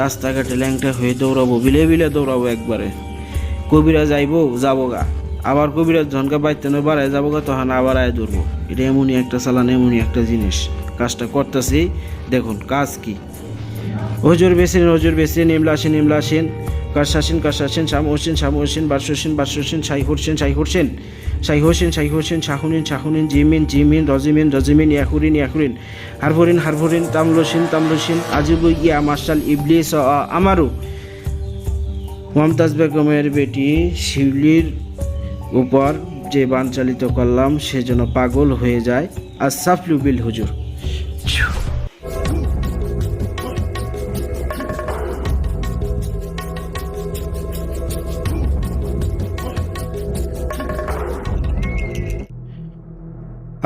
রাস্তাঘাটে ল্যাংটা হয়ে দৌড়াবো, বিলে বিলে দৌড়াবো একবারে। কবিরা যাইবো যাব গা আবার কবিরা ঝনকা বাইতে নয়, বাড়ায় যাব গা তখন আবার আয় ধরবো। এটা এমনই একটা চালান, এমনই একটা জিনিস। কাজটা করতেছি, দেখুন, কাজ কি? হজুর বেসিন হজুর বেসিন নিমলা আসেন আসেন কাশাসিন কাশাসিন শাম হোসেন শাম হোসেন বাদশোসেন বাদশোসেন শাই হোসেন শাই হোসেন শাই হোসেন শাই হোসেন শাহুনিন শাহুনিন জিমিন জিমিন, রজিমিন রজিমিন ইয়াকুরিন ইয়াকুরিন হারভরিন হারভরিন, তামলসিন তামলসিন, আজিবু, ইয়া মার্শাল ইবলিস আমারু। মমতাজ বেগমের বেটি শিউলির উপর যে বান চালিত করলাম, সে যেন পাগল হয়ে যায়। আর সাফলুবিল হুজুর।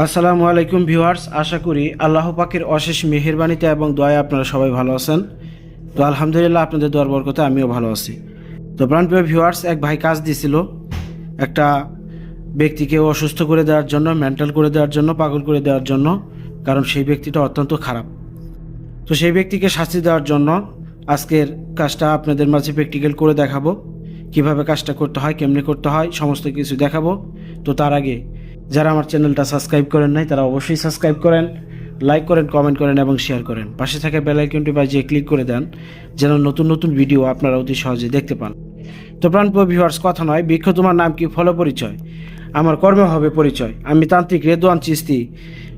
আসসালামু আলাইকুম ভিউয়ার্স, আশা করি আল্লাহ পাকের অশেষ মেহেরবানিতে এবং দয়া আপনারা সবাই ভালো আছেন। তো আলহামদুলিল্লাহ আপনাদের দোয়ার বরকতে আমিও ভালো আছি। তো প্রাণপ্রিয় ভিউয়ার্স, এক ভাই কাজ দিছিল। একটা ব্যক্তিকে অসুস্থ করে দেওয়ার জন্য মেন্টাল করে দেওয়ার জন্য, পাগল করে দেওয়ার জন্য, কারণ সেই ব্যক্তিটা অত্যন্ত খারাপ। তো সেই ব্যক্তিকে শাস্তি দেওয়ার জন্য আজকের কাজটা আপনাদের মাঝে প্র্যাকটিক্যাল করে দেখাবো। কীভাবে কাজটা করতে হয়, কেমনে করতে হয়, সমস্ত কিছু দেখাবো। তো তার আগে যারা আমার চ্যানেলটা সাবস্ক্রাইব করেন নাই, তারা অবশ্যই সাবস্ক্রাইব করেন, লাইক করেন কমেন্ট করেন এবং শেয়ার করেন। পাশে থাকা বেল আইকনটি বাজিয়ে ক্লিক করে দেন, যেন নতুন নতুন ভিডিও আপনারা অতি সহজে দেখতে পান। তো প্রাণপ্রিয় ভিউয়ার্স কথা নয়, বৃক্ষ তোমার নাম কি? ফল পরিচয়। আমার কর্ম হবে পরিচয়। আমি তান্ত্রিক রেদওয়ান চিস্তি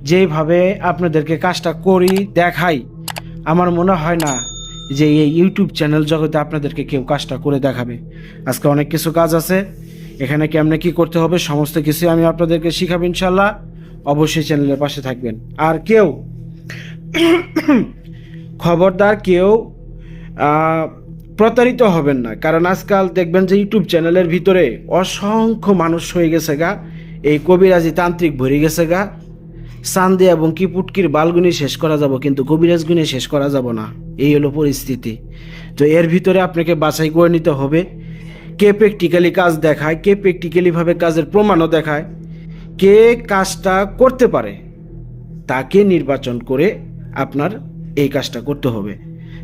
যেইভাবে আপনাদেরকে কাজটা করি, দেখাই। আমার মনে হয় না যে এই ইউটিউব চ্যানেল জগতে আপনাদেরকে কেউ কাজটা করে দেখাবে। আজকে অনেক কিছু কাজ আছে। এখানে কেমনে কি করতে হবে? সমস্ত কিছু আমি আপনাদেরকে শিখাবো ইনশাল্লাহ অবশ্যই চ্যানেলের পাশে থাকবেন। আর কেউ খবরদার কেউ প্রতারিত হবেন না। কারণ আজকাল দেখবেন যে ইউটিউব চ্যানেলের ভিতরে অসংখ্য মানুষ হয়ে গেছে গা। এই কবিরাজি তান্ত্রিক ভরে গেছে গা। সান্দে এবং কিপুটকির বালগুনি শেষ করা যাব, কিন্তু কবিরাজ গুণে শেষ করা যাব না। এই হলো পরিস্থিতি। তো এর ভিতরে আপনাকে বাছাই করে নিতে হবে। কে প্র্যাকটিক্যালি কাজ দেখায়, কে প্র্যাকটিক্যালিভাবে কাজের প্রমাণও দেখায়, কে কাজটা করতে পারে, তাকে নির্বাচন করে আপনার এই কাজটা করতে হবে।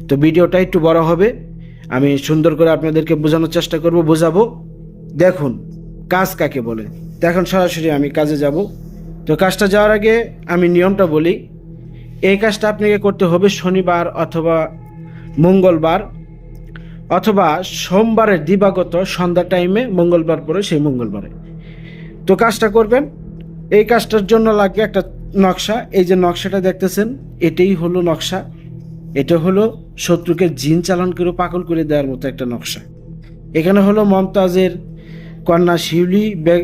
তো ভিডিওটা একটু বড় হবে, আমি সুন্দর করে আপনাদেরকে বোঝানোর চেষ্টা করব, বোঝাবো। দেখুন, কাজ কাকে বলে? দেখুন, সরাসরি আমি কাজে যাব। তো কাজটা যাওয়ার আগে আমি নিয়মটা বলি, এই কাজটা আপনাকে করতে হবে শনিবার অথবা মঙ্গলবার। অথবা সোমবারের দিবাগত সন্ধ্যা টাইমে মঙ্গলবার পরে সেই মঙ্গলবারে। তো কাজটা করবেন। এই কাজটার জন্য লাগবে একটা নকশা। এই যে নকশাটা দেখতেছেন, এটাই হলো নকশা। এটা হলো শত্রুকে জিন চালান করে পাগল করে দেওয়ার মতো একটা নকশা। এখানে হলো মমতাজের কন্যা শিউলি বেগ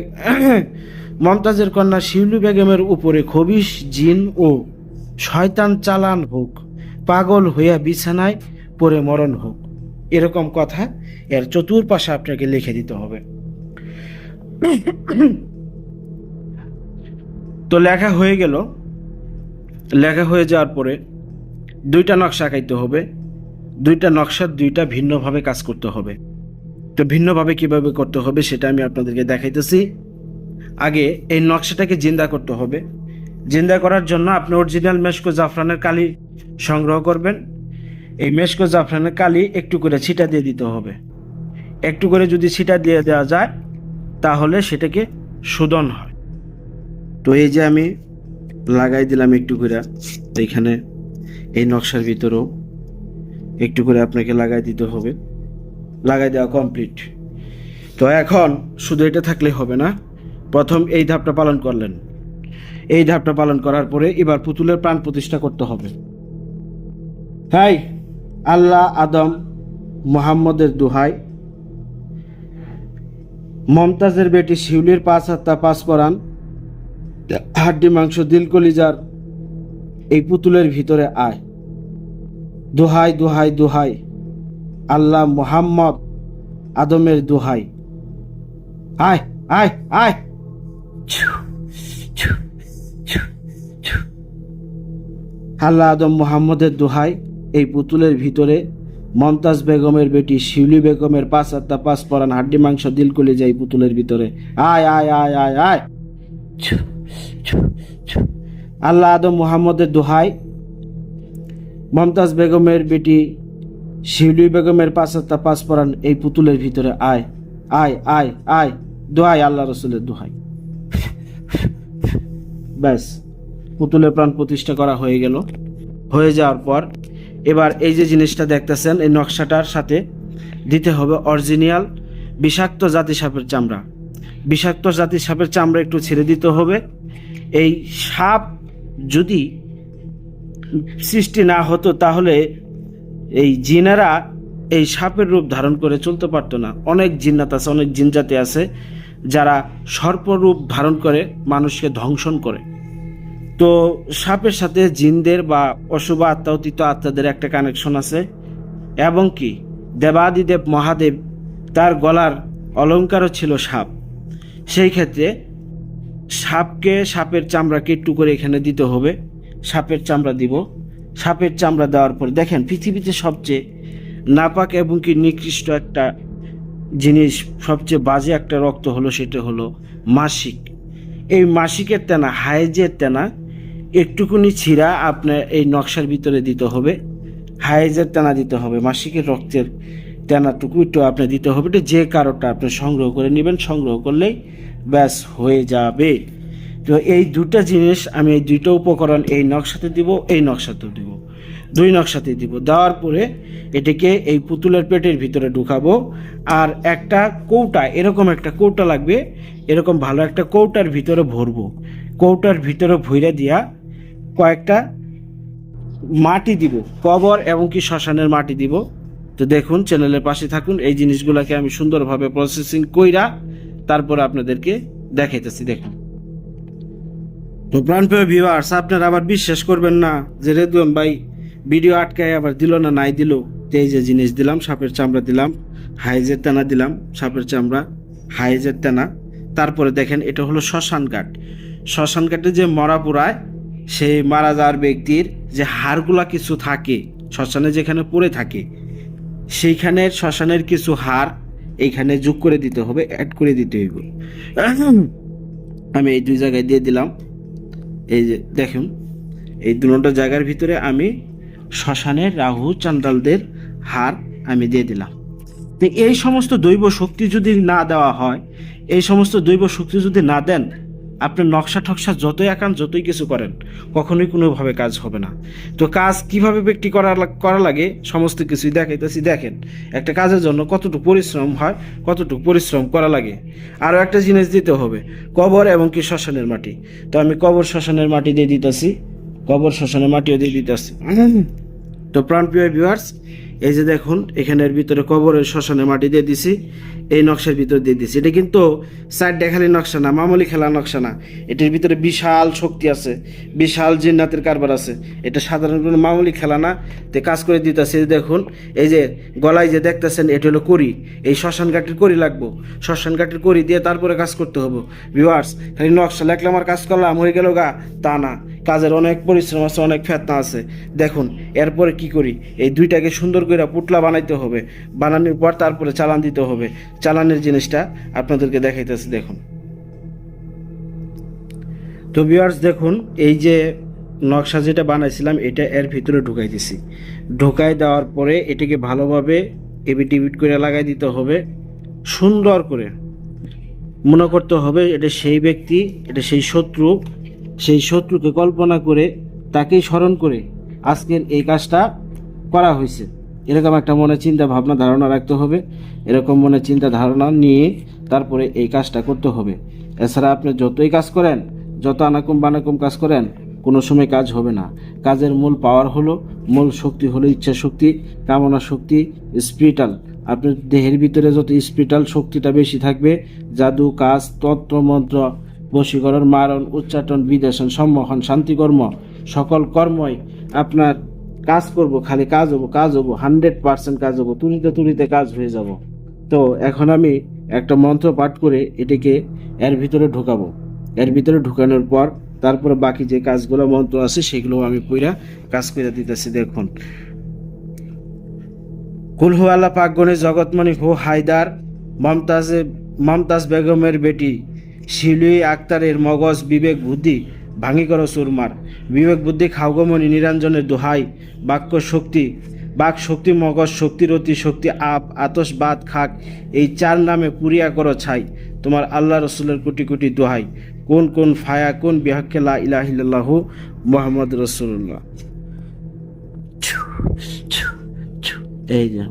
মমতাজের কন্যা শিউলি বেগমের উপরে খবিশ, জিন ও শয়তান চালান হোক, পাগল হইয়া বিছানায় পরে মরণ হোক। এরকম কথা এর চতুর্পাশে আপনাকে লিখে দিতে হবে। তো লেখা হয়ে গেল। লেখা হয়ে যাওয়ার পরে দুইটা নকশা আঁকাইতে হবে। দুইটা নকশার দুইটা ভিন্নভাবে কাজ করতে হবে। তো ভিন্নভাবে কীভাবে করতে হবে সেটা আমি আপনাদেরকে দেখাইতেছি। আগে এই নকশাটাকে জিন্দা করতে হবে। জিন্দা করার জন্য আপনি অরিজিনাল মেশকো জাফরানের কালি সংগ্রহ করবেন। এই মেশকো জাফরানের কালি একটু করে ছিটা দিয়ে দিতে হবে। একটু করে যদি ছিটা দিয়ে দেওয়া যায়, তাহলে সেটাকে শোধন হয়। তো এই যে আমি লাগাই দিলাম একটু করে, এইখানে এই নকশার ভিতরেও একটু করে আপনাকে লাগাই দিতে হবে। লাগাই দেওয়া কমপ্লিট। তো এখন শুধু এটা থাকলে হবে না, প্রথম এই ধাপটা পালন করলেন। এই ধাপটা পালন করার পরে এবার পুতুলের প্রাণ প্রতিষ্ঠা করতে হবে। হাই! আল্লাহ আদম মোহাম্মদের দুহাই। মমতাজের বেটি শিউলির পাঁচ হাত্তা পাঁচ পরান হাড্ডি মাংস দিল কলিজার এই পুতুলের ভিতরে আয়। দোহাই দোহাই দোহাই, আল্লাহ মোহাম্মদ আদমের দোহাই। আয় আয় আয়। আল্লাহ আদম মোহাম্মদের দোহাই। এই পুতুলের ভিতরে মমতাজ বেগমের বেটি, শিউলি বেগমের পাঁচ আত্মা, পাঁচ পরান হাড্ডি মাংস দিল কলিজা এই পুতুলের ভিতরে। আয় আয় আয় আয় আয়। আল্লাহ আদম মুহাম্মদের দোহাই। মমতাজ বেগমের বেটি, শিউলি বেগমের পাঁচাত্তা পাঁচ পরান এই পুতুলের ভিতরে। আয় আয় আয় আয়। দোহাই আল্লাহ রসুলের দোহাই। ব্যাস, পুতুলের প্রাণ প্রতিষ্ঠা করা হয়ে গেল। হয়ে যাওয়ার পর এবার এই যে জিনিসটা দেখতেছেন, এই নকশাটার সাথে দিতে হবে অরিজিনাল বিষাক্ত জাতি সাপের চামড়া। বিষাক্ত জাতি সাপের চামড়া একটু ছেড়ে দিতে হবে। এই সাপ যদি সৃষ্টি না হতো তাহলে এই জিনেরা এই সাপের রূপ ধারণ করে চলতে পারতো না। অনেক জিন্নাত আছে, অনেক জিনজাতি আছে যারা সর্পরূপ ধারণ করে, মানুষকে ধ্বংসন করে। তো সাপের সাথে জিনদের বা অশুভ আত্মা অতীত আত্মাদের একটা কানেকশন আছে। এবং কি, দেবাদিদেব মহাদেব তার গলার অলঙ্কারও ছিল সাপ। সেই ক্ষেত্রে সাপকে সাপের চামড়াকে একটু করে এখানে দিতে হবে। সাপের চামড়া দিব। সাপের চামড়া দেওয়ার পর দেখেন, পৃথিবীতে সবচেয়ে নাপাক এবং কি নিকৃষ্ট একটা জিনিস, সবচেয়ে বাজে একটা রক্ত হলো, সেটা হলো মাসিক। এই মাসিকের তেনা, হাইজের তেনা একটুকুনি ছিঁড়া আপনার এই নকশার ভিতরে দিতে হবে। হাইজের টানা দিতে হবে, মাসিকের রক্তের তেনাটুকু একটু আপনি দিতে হবে। এটা যে কারোটা আপনি সংগ্রহ করে নেবেন, সংগ্রহ করলেই ব্যাস হয়ে যাবে। তো এই দুটা জিনিস আমি এই দুটো উপকরণ এই নকশাতে দিব, এই নকশাতেও দিব, দুই নকশাতে দিব। দেওয়ার পরে এটাকে এই পুতুলের পেটের ভিতরে ঢুকাবো। আর একটা কৌটা, এরকম একটা কৌটা লাগবে, এরকম ভালো একটা কৌটার ভিতরে ভরবো। কৌটার ভিতরে ভইরা দিয়া কয়েকটা মাটি দিব, কবর এবং কি শ্মশানের মাটি দিব। তো দেখুন, চ্যানেলের পাশে থাকুন, এই জিনিসগুলোকে আমি সুন্দরভাবে প্রসেসিং কইরা তারপর আপনাদেরকে দেখাইতেছি, দেখুন। তো প্রাণপ্রিয় ভিউয়ার্স আপনারা আবার বিশ্বাস করবেন না যে রেদুয়াম ভাই ভিডিও আটকায় আবার দিল না, নাই দিল। তো এই যে জিনিস দিলাম, সাপের চামড়া দিলাম, হাইজের টানা দিলাম, সাপের চামড়া, হাইজের টানা তারপরে দেখেন, এটা হলো শ্মশান কাঠ শ্মশান কাঠে যে মরা পোড়ায় সেই মারা যাওয়ার ব্যক্তির যে হাড়গুলা কিছু থাকে, শ্মশানে যেখানে পড়ে থাকে, সেইখানের শ্মশানের কিছু হাড় এইখানে যোগ করে দিতে হবে অ্যাড করে দিতে হইব। আমি এই দুই জায়গায় দিয়ে দিলাম। এই যে দেখুন, এই দুটো জায়গার ভিতরে আমি শ্মশানের রাহু চান্দালদের হার আমি দিয়ে দিলাম। এই সমস্ত দৈব শক্তি যদি না দেওয়া হয়, এই সমস্ত দৈব শক্তি যদি না দেন আপনার নকশা ঠকসা যতই আঁকান, যতই কিছু করেন, কখনোই কোনোভাবে কাজ হবে না। তো কাজ কীভাবে ব্যক্তি করা করা লাগে, সমস্ত কিছুই দেখাইতেছি। দেখেন, একটা কাজের জন্য কতটুকু পরিশ্রম হয়, কতটুকু পরিশ্রম করা লাগে। আরও একটা জিনিস দিতে হবে, কবর এবং কি শ্মশানের মাটি। তো আমি কবর, শ্মশানের মাটি দিয়ে দিতেছি, কবর, শ্মশানের মাটিও দিয়ে দিতেছি। তো প্রাণপ্রিয় ভিউয়ার্স এই যে দেখুন, এখানের ভিতরে কবরের, শ্মশানের মাটি দিয়ে দিছি। এই নকশার ভিতরে দিয়ে দিছি এটা কিন্তু সাইড দেখালি নকশা না, মামুলি খেলা নকশা না। এটার ভিতরে বিশাল শক্তি আছে, বিশাল জিন্নাতের কারবার আছে। এটা সাধারণ কোনো মামুলি খেলা না। তে কাজ করে দিতেছে দেখুন, এই যে গলায় যে দেখতেছেন, এটা হলো করি এই শ্মশান ঘাটের করি লাগবো। শ্মশান ঘাটের করি দিয়ে তারপরে কাজ করতে হবে। ভিউয়ার্স খালি নকশা লেখলে আমার কাজ করলাম, হয়ে গেল গা, তা না। কাজের অনেক পরিশ্রম আছে, অনেক ফেতনা আছে। দেখুন, এরপরে কি করি? এই দুইটাকে সুন্দর করে পুটলা বানাইতে হবে। বানানোর পর তারপরে চালান দিতে হবে। চালানের জিনিসটা আপনাদেরকে দেখাইতেছি, দেখুন। তো ভিউয়ার্স দেখুন, এই যে নকশা যেটা বানাইছিলাম, এটা এর ভিতরে ঢুকাই দিছি। ঢুকাই দেওয়ার পরে এটাকে ভালোভাবে এবিট টিবিট করে লাগাই দিতে হবে, সুন্দর করে। মনে করতে হবে এটা সেই ব্যক্তি, এটা সেই শত্রু, সেই শত্রুকে কল্পনা করে তাকেই স্মরণ করে আজকের এই কাজটা করা হয়েছে। এরকম একটা মনে চিন্তা ভাবনা, ধারণা রাখতে হবে। এরকম মনে চিন্তা ধারণা নিয়ে তারপরে এই কাজটা করতে হবে। এছাড়া আপনি যতই কাজ করেন, যত আনাকুম বানাকুম কাজ করেন, কোনো সময় কাজ হবে না। কাজের মূল পাওয়ার হলো, মূল শক্তি হলো ইচ্ছা শক্তি, কামনা শক্তি স্পিরিটাল আপনার দেহের ভিতরে যত স্পিরিটাল শক্তিটা বেশি থাকবে, জাদু, কাজ তন্ত্র মন্ত্র, বশীকরণ, মারণ উচ্চাটন বিদেশন, সম্মোহন, শান্তিকর্ম, সকল কর্মই আপনার কাজ করব, খালি কাজ হব কাজ হব হান্ড্রেড পার্সেন্ট কাজ হব, তুলিতে তুলিতে কাজ হয়ে যাব। তো এখন আমি একটা মন্ত্র পাঠ করে এটিকে এর ভিতরে ঢোকাবো। এর ভিতরে ঢুকানোর পর তারপরে বাকি যে কাজগুলো মন্ত্র আছে সেগুলো আমি পুরা কাজ করে দিতেছি, দেখুন। কুলহু আল্লাহ পাকগণে জগৎমণি হো হায়দার, মমতাজে মমতাজ বেগমের বেটি শিলুই আক্তারের মগজ বিবেক বুদ্ধি ভাঙি করো সুরমার। বিবেক বুদ্ধি খাওগমণি নিরঞ্জনের দোহাই। বাক্য শক্তি, বাক শক্তি মগজ শক্তি রতি শক্তি, আপ, আতস বাদ খাক, এই চার নামে পুরিয়া করো ছাই। তোমার আল্লাহ রসুলের কোটি কোটি দোহাই। কোন কোন ফায়া, কোন বিহাক্কে লা ইলাহিল্লাহ মোহাম্মদ রসুল্লাহ এই যে।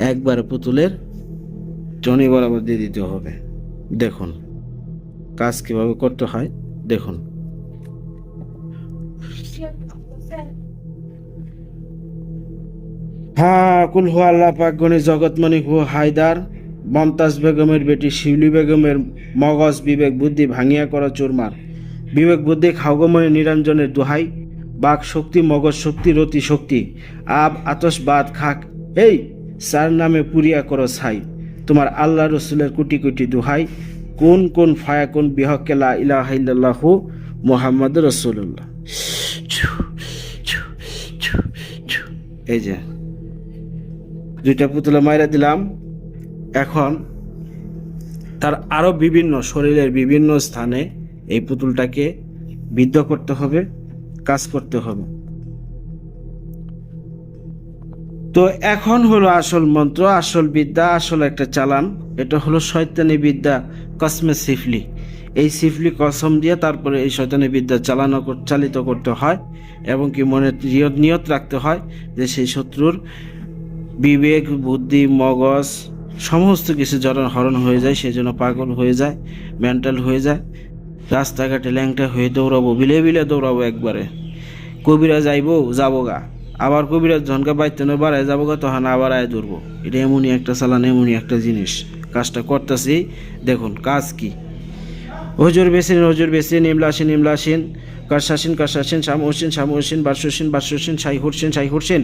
একবার পুতুলের টনি বরাবর দিয়ে দিতে হবে। দেখুন, কাজ কীভাবে করতে হয়। দেখুন। হ্যাঁ কুল হু আল্লাহ পাক গণি জগৎমণি হু হায়দার মমতাজ বেগমের বেটি শিউলি বেগমের মগজ বিবেক বুদ্ধি ভাঙিয়া করা চুরমার। বিবেক বুদ্ধি খাওগমণি নিরঞ্জনের দোহাই, বাক শক্তি, মগজ শক্তি, রতি শক্তি, আব, আতস আতসবাদ খাক, এই, সার নামে পুরিয়া করো ছাই। তোমার আল্লাহ রসুলের কোটি কোটি দোহাই কোন কোন ফায়া কোন বিহকেলা ইলাহাইল্লাহু মোহাম্মদ রসুল্লাহ এই যে, দুইটা পুতুলা মাইরা দিলাম। এখন তার আরও বিভিন্ন শরীরের বিভিন্ন স্থানে এই পুতুলটাকে বিদ্ধ করতে হবে, কাজ করতে হবে। তো এখন হলো আসল মন্ত্র, আসল বিদ্যা, আসল একটা চালান। এটা হলো শয়তানি বিদ্যা, কসমে সিফলি। এই সিফলি কসম দিয়ে তারপরে এই শয়তানি বিদ্যা চালানো চালিত করতে হয় এবং কি মনে নিয়ত রাখতে হয় যে সেই শত্রুর বিবেক, বুদ্ধি, মগজ সমস্ত কিছু যখন হরণ হয়ে যায় সেই জন্য পাগল হয়ে যায়, মেন্টাল হয়ে যায়। রাস্তাঘাটে ল্যাংটা হয়ে দৌড়াবো, বিলে বিলে দৌড়াবো একবারে। কবিরা যাইবো, যাব গা। আবার কবিরা ঝনকা বাইতে নয়, বাড়ায় যাব গা, তখন আবার আয় ধরবো। এটা এমনই একটা চালান, এমনই একটা জিনিস। কাজটা করতেছি, দেখুন, কাজ কি? হজুর বেসিন হজুর বেসিন নিমলাসিন নিমলাসিন কারশাসিন কারশাসিন শামহসিন শামহসিন বারশসিন বারশসিন শাই হুরসিন শাই হুরসিন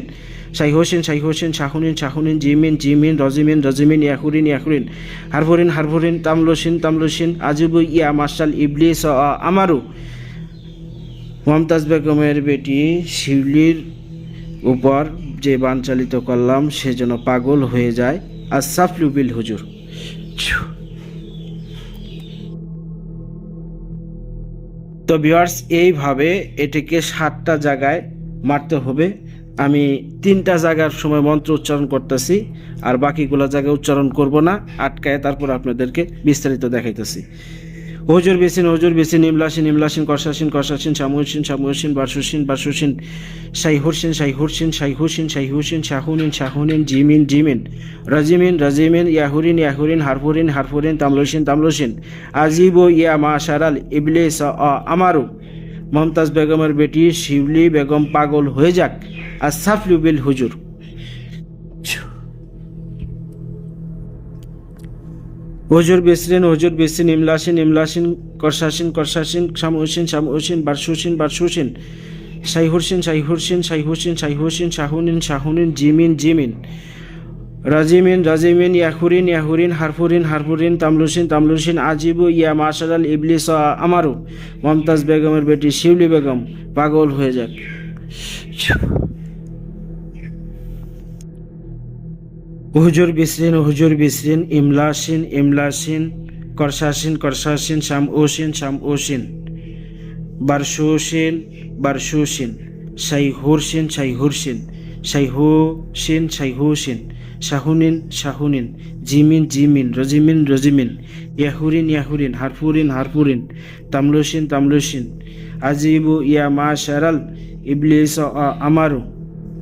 শাই হোসেন শাই হোসেন শাহুনিন শাহুনিন জিমিন জিমিন, রজিমিন রজিমিন ইয়াহুরিন ইয়াহুরিন হারভরিন হারভরিন তামলসিন তামলসিন, আজিবু, ইয়া মার্শাল ইবলিস আমারু। মমতাজ বেগমের বেটি শিউলির উপর যে বান চালিত করলাম, সে যেন পাগল হয়ে যায়। আর সাফলুবিল হুজুর। তো ভিউয়ার্স এইভাবে এটিকে সাতটা জায়গায় মারতে হবে। আমি তিনটা জায়গার সময় মন্ত্র উচ্চারণ করতেছি, আর বাকিগুলো জায়গায় উচ্চারণ করব না, আটকায় তারপর আপনাদেরকে বিস্তারিত দেখাইতেছি। হজুর বেসিন হজুর বেসিন নিমলাসিন নিমলাসিন কষাসিন কষাসিন সামুসিন সামুসিন বাসুসিন বাসুসিন শাইহুরসিন শাইহুরসিন শাইহুসিন শাইহুসিন শাহুনিন শাহুনিন জিমিন জিমিন, রাজিমিন রাজিমিন, ইয়াহুরিন ইয়াহুরিন, হারফুরিন হারফুরিন তামলসিন তামলসিন আজিব ইয়া মা শারাল ইবলিস আমারু, মমতাজ বেগমের বেটি শিবলি বেগম পাগল হয়ে যাক আর সাফলু বিল হুজুর। হজুর বেসরিন, হজুর বেসিন ইমলাসিন ইমলাসিন করশাসিন করশাসিন শামুসিন শামুসিন বারসুসিন বারসুসিন, শাইহুরসিন শাইহুরসিন, শাইহুসিন শাইহুসিন, শাহুনিন শাহুনিন, জিমিন জিমিন, রাজিমিন রাজিমিন, ইয়াহুরিন ইয়াহুরিন, হারফুরিন হারফুরিন, তামলুসিন তামলুসিন, আজিবু, ইয়া মাশারাল ইবলিস, আমারু, মমতাজ বেগমের বেটি শিউলি বেগম পাগল হয়ে যাক। হুজুর বিসরিন হুজুর বিসরিন ইমলাসিন ইমলাসিন করশাসিন করশাসিন শাম ওসিন শাম ওসিন বারসুসিন বারসুসিন শাইহুরসিন শাইহুরসিন শাইহুসিন শাইহুসিন শাহুনিন শাহুনিন, জিমিন জিমিন, রজিমিন রজিমিন, ইয়াহুরিন ইয়াহুরিন, হারফুরিন হারফুরিন তামলুসিন তামলুসিন আজিবু ইয়া মা শারাল ইবলিস আমারু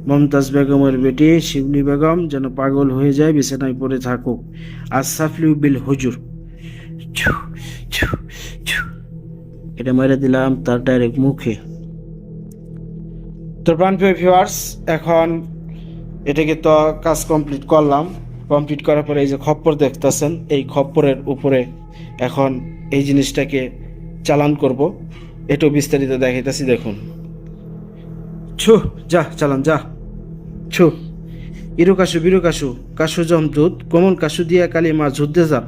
মমতাজ বেগমের বেটি শিবলি বেগম যেন পাগল হয়ে যায়, বিছানায় পড়ে থাকুক। আসাফলি বিল হুজুর। এটা মেরে দিলাম তার ডাইরেক্ট মুখে। তো প্রাণপ্রিয় ভিউয়ার্স এখন এটাকে তো কাজ কমপ্লিট করলাম। কমপ্লিট করার পরে এই যে খপ্পর দেখতেছেন, এই খপ্পরের উপরে এখন এই জিনিসটাকে চালান করব। এটাও বিস্তারিত দেখাইতেছি, দেখুন। ছু, যা, চালান, যা। ছু। ইরু কাশু, বিরু কাশু কাশু জমদূত কোমল কাশু দিয়া কালী মা যুদ্ধে যান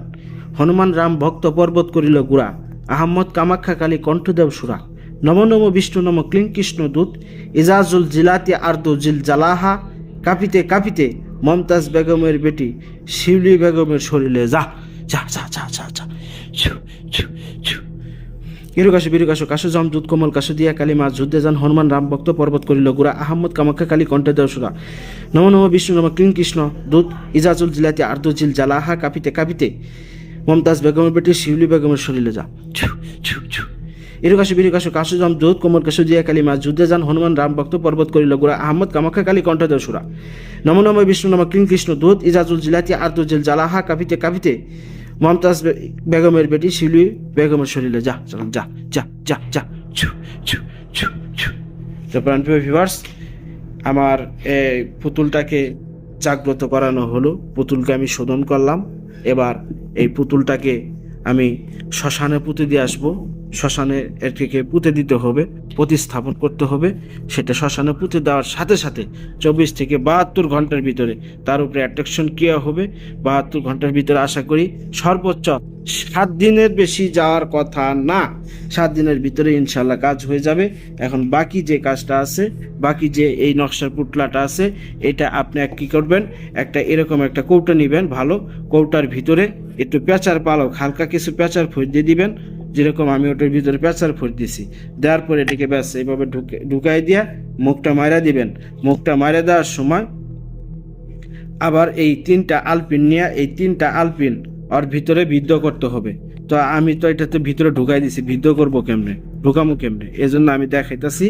হনুমান রাম ভক্ত পর্বত করিল গুড়া। আহম্মদ কামাখ্যা কালী কণ্ঠদেব সুরা। নম নম বিষ্ণু, নম ক্লিং কৃষ্ণ দূত। ইজাজুল জিলাতি আর্দু জিল জালাহা। কাঁপিতে কাঁপিতে মমতাজ বেগমের বেটি, শিউলি বেগমের শরীরে যা যা যা যা যা যা। ছু ছু ছু। ইরুকাশু বিরুকাশু কাশু জমদূত কোমল, কাশু দিয়া কালী মা যুদ্ধে যান হনুমান রাম ভক্ত পর্বত করিল, গুড়া আহম্মদ কামাখ্যা কালী কণ্ঠে দেওসুরা নম নম বিষ্ণু নম ক্লীন কৃষ্ণ। দূত ইজাজুল জিলাতি আর্দুজিল জালাহা, কাঁপিতে কাঁপিতে মমতাজ বেগমের বেটি শিউলি বেগমের শরীরে যা। ছু ছু ছু। ইরুকাশু বিরুকাশু কাশু জম দূত কোমল, কাশু দিয়া কালী মা যুদ্ধে যান হনুমান রাম ভক্ত পর্বত করিল, গুড়া আহম্মদ কামাখ্যা কালী কণ্ঠ দেওসুরা নম নম বিষ্ণু নম ক্লীন কৃষ্ণ। দূত ইজাজুল জিলাতি আর্দুজিল জালাহা, কাঁপিতে কাঁপিতে মমতাজ বেগমের বেটি শিলুই বেগমের শরীরে যা, চল, যা যা যা যা, ছু ছু ছু ছু। তো প্রাণপ্রিয় ভিভার্স আমার পুতুলটাকে জাগ্রত করানো হলো। পুতুলকে আমি শোধন করলাম। এবার এই পুতুলটাকে আমি শ্মশানে পুঁতে দিয়ে আসব। শ্মশানে এটিকে পুঁতে দিতে হবে, প্রতিস্থাপন করতে হবে। সেটা শ্মশানে পুঁতে দেওয়ার সাথে সাথে চব্বিশ থেকে বাহাত্তর ঘণ্টার ভিতরে তার উপরে অ্যাট্রাকশন ক্রিয়া হবে। বাহাত্তর ঘণ্টার ভিতরে আশা করি সর্বোচ্চ সাত দিনের বেশি যাওয়ার কথা না। সাত দিনের ভিতরে ইনশাল্লাহ কাজ হয়ে যাবে। এখন বাকি যে কাজটা আছে, বাকি যে এই নকশার পুটলাটা আছে, এটা আপনি এক কী করবেন? একটা এরকম একটা কৌটা নেবেন ভালো। কৌটার ভিতরে একটু পেঁচার পালক, হালকা কিছু পেঁচার ফুট দিয়ে দিবেন। যেরকম আমি ওটার ভিতরে পেঁচার ফুট দিছি, দেওয়ার পরে এটাকে ব্যাস এইভাবে ঢুকে, ঢুকাই দিয়া মুখটা মারা দিবেন। মুখটা মারা দেওয়ার সময় আবার এই তিনটা আলপিন নিয়ে, এই তিনটা আলপিন ওর ভিতরে বিদ্ধ করতে হবে। তো আমি তো এটাতে ভিতরে ঢুকাই দিছি, বিদ্ধ করব কেমনে? ঢুকামো কেমনে? এই জন্য আমি দেখাইতেছি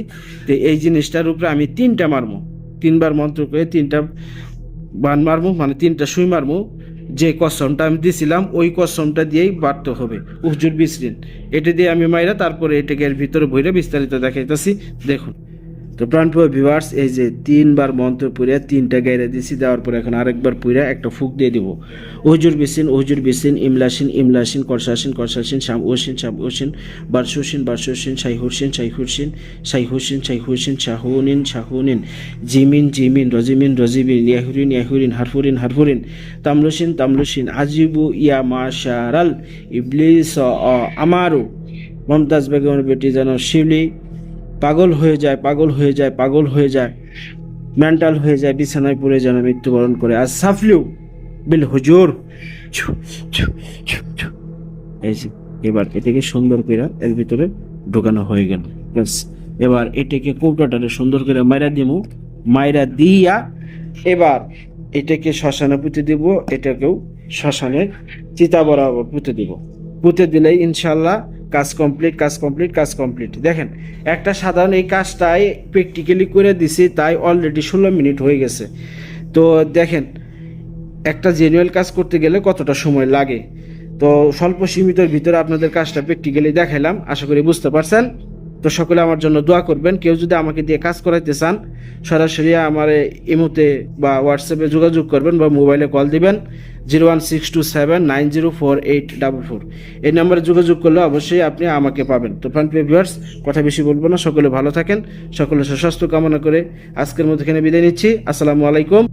যে এই জিনিসটার উপরে আমি তিনটা মারমু। তিনবার মন্ত্র করে তিনটা বান মারমু মানে তিনটা সুই মারমু। যে কসমটা আমি দিছিলাম, ওই কসমটা দিয়েই বাড়তে হবে। উহজুর বিশ্রিন এটা দিয়ে আমি মাইরা তারপরে এটাকে এর ভিতরে বইরে বিস্তারিত দেখাইতেছি। দেখুন। তো প্রাণপ্রিয় ভিউয়ার্স এই যে তিনবার মন্ত্র পুরে তিনটা গাইরে দিছি, দেওয়ার পরে এখন আরেকবার পুরে একটা ফুক দিয়ে দিব। ওজুর বিসিন ওজুর বিসিন ইমলাসিন ইমলাসিন কর্ষাসিন কর্ষাসিন শাম ওসিন শাম ওসিন বারসুসিন বারসুসিন শাইহুসিন শাইহুসিন শাইহুসিন শাইহুসিন শাহুনিন শাহুনিন, জিমিন জিমিন, রজিমিন, রজিবিন, ইয়াহুরিন ইয়াহুরিন, হারফুরিন হারফুরিন তামলুসিন তামলুসিন আজিবু, ইয়া মাশারাল, ইবলিস আমারু, মমতাজ বেগমের বেটি যেন শিবলি পাগল হয়ে যায়, পাগল হয়ে যায়, পাগল হয়ে যায়। মেন্টাল হয়ে যায়, বিছানায় পড়ে যেন মৃত্যুবরণ করে। আর সাফলিউ, বিল হুজুর। এই যে, এবার এটাকে সুন্দর করে এর ভিতরে ঢোকানো হয়ে গেল। এবার এটাকে কৌটাটারে সুন্দর করে মাইরা দিব মাইরা দিয়া এবার এটাকে শ্মশানে পুঁতে দিব, এটাকেও শ্মশানের চিতা বরাবর পুঁতে দিব। পুঁতে দিলেই ইনশাল্লাহ কাজ কমপ্লিট কাজ কমপ্লিট কাজ কমপ্লিট দেখেন, একটা সাধারণ এই কাজটাই প্র্যাকটিক্যালি করে দিছি, তাই অলরেডি ষোলো মিনিট হয়ে গেছে। তো দেখেন, একটা জেনুয়াল কাজ করতে গেলে কতটা সময় লাগে? তো স্বল্প সীমিতর ভিতরে আপনাদের কাজটা প্র্যাকটিক্যালি দেখাইলাম, আশা করি বুঝতে পারছেন। তো সকলে আমার জন্য দোয়া করবেন, কেউ যদি আমাকে দিয়ে কাজ করাইতে চান, সরাসরি আমার ইমোতে বা হোয়াটসঅ্যাপে যোগাযোগ করবেন বা মোবাইলে কল দিবেন। Zero one six two seven nine zero four eight double four. এই নাম্বারে যোগাযোগ করলে অবশ্যই আপনি আমাকে পাবেন। তো প্রাণপ্রিয় ভিউয়ার্স কথা বেশি বলব না, সকলে ভালো থাকেন, সকলে সুস্বাস্থ্য কামনা করে আজকের মধ্যে এখানে বিদায় নিচ্ছি। আসসালামু আলাইকুম।